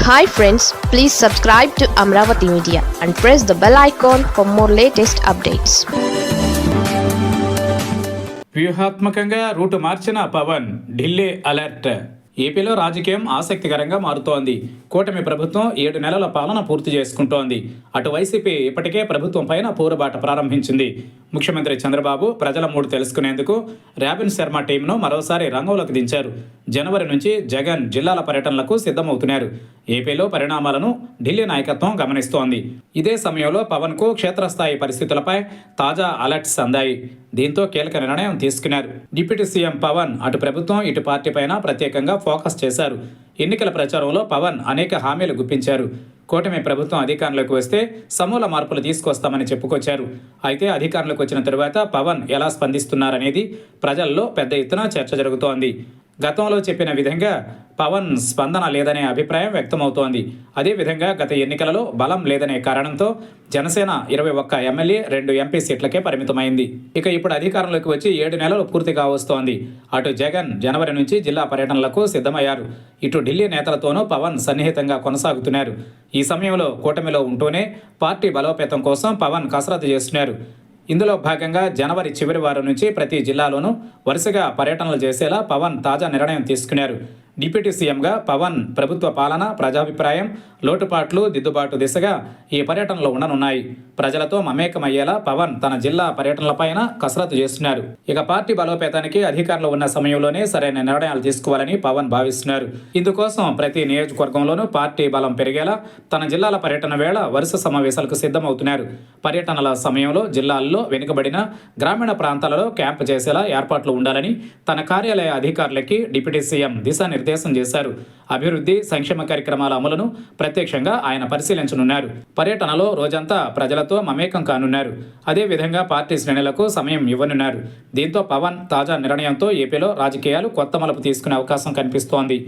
hi friends please subscribe to Amaravati media and press the bell icon for more latest updates వ్యూహాత్మకంగా route మార్చిన Pawan Delhi alert ఏపీలో రాజకీయం ఆసక్తికరంగా మారుతోంది. కూటమి ప్రభుత్వం ఏడు నెలల పాలన పూర్తి చేసుకుంటోంది. అటు వైసీపీ ఇప్పటికే ప్రభుత్వం పైన పోరుబాట ప్రారంభించింది. ముఖ్యమంత్రి చంద్రబాబు ప్రజల మూడు తెలుసుకునేందుకు ర్యాబిన్ శర్మ టీంను మరోసారి రంగంలోకి దించారు. జనవరి నుంచి జగన్ జిల్లాల పర్యటనలకు సిద్ధమవుతున్నారు. ఏపీలో పరిణామాలను ఢిల్లీ నాయకత్వం గమనిస్తోంది. ఇదే సమయంలో పవన్కు క్షేత్రస్థాయి పరిస్థితులపై తాజా అలర్ట్స్ అందాయి. దీంతో కీలక నిర్ణయం తీసుకున్నారు. డిప్యూటీ సీఎం పవన్ అటు ప్రభుత్వం ఇటు పార్టీ పైన ప్రత్యేకంగా ఫోకస్ చేశారు. ఎన్నికల ప్రచారంలో పవన్ అనేక హామీలు గుప్పించారు. కూటమి ప్రభుత్వం అధికారంలోకి వస్తే సమూల మార్పులు తీసుకొస్తామని చెప్పుకొచ్చారు. అయితే అధికారంలోకి వచ్చిన తరువాత పవన్ ఎలా స్పందిస్తున్నారనేది ప్రజల్లో పెద్ద ఎత్తున చర్చ జరుగుతోంది. గతంలో చెప్పిన విధంగా పవన్ స్పందన లేదనే అభిప్రాయం వ్యక్తమవుతోంది. అదేవిధంగా గత ఎన్నికలలో బలం లేదనే కారణంతో జనసేన ఇరవై ఒక్క ఎమ్మెల్యే రెండు ఎంపీ సీట్లకే పరిమితమైంది. ఇక ఇప్పుడు అధికారంలోకి వచ్చి ఏడు నెలలు పూర్తిగా వస్తోంది. అటు జగన్ జనవరి నుంచి జిల్లా పర్యటనలకు సిద్ధమయ్యారు. ఇటు ఢిల్లీ నేతలతోనూ పవన్ సన్నిహితంగా కొనసాగుతున్నారు. ఈ సమయంలో కూటమిలో ఉంటూనే పార్టీ బలోపేతం కోసం పవన్ కసరత్తు చేస్తున్నారు. ఇందులో భాగంగా జనవరి చివరి వారం నుంచి ప్రతి జిల్లాలోనూ వరుసగా పర్యటనలు చేసేలా పవన్ తాజా నిర్ణయం తీసుకున్నారు. డిప్యూటీ సీఎంగా పవన్ ప్రభుత్వ పాలన ప్రజాభిప్రాయం లోటుపాట్లు దిద్దుబాటు దిశగా ఈ పర్యటనలో ఉండనున్నాయి. ప్రజలతో మమేకమయ్యేలా పవన్ తన జిల్లా పర్యటనలపైన కసరత్తు చేస్తున్నారు ఇక పార్టీ బలోపేతానికి అధికారంలో ఉన్న సమయంలోనే సరైన నిర్ణయాలు తీసుకోవాలని పవన్ భావిస్తున్నారు. ఇందుకోసం ప్రతి నియోజకవర్గంలోనూ పార్టీ బలం పెరిగేలా తన జిల్లాల పర్యటన వేళ వరుస సమావేశాలకు సిద్ధమవుతున్నారు. పర్యటనల సమయంలో జిల్లాల్లో వెనుకబడిన గ్రామీణ ప్రాంతాలలో క్యాంపు చేసేలా ఏర్పాట్లు ఉండాలని తన కార్యాలయ అధికారులకి డిప్యూటీ సీఎం నిర్దేశం చేశారు. అభివృద్ధి సంక్షేమ కార్యక్రమాల అమలును ప్రత్యక్షంగా ఆయన పరిశీలించనున్నారు. పర్యటనలో రోజంతా ప్రజలతో మమేకం కానున్నారు. అదేవిధంగా పార్టీ శ్రేణులకు సమయం ఇవ్వనున్నారు. దీంతో పవన్ తాజా నిర్ణయంతో ఏపీలో రాజకీయాలు కొత్త మలుపు తీసుకునే అవకాశం కనిపిస్తోంది.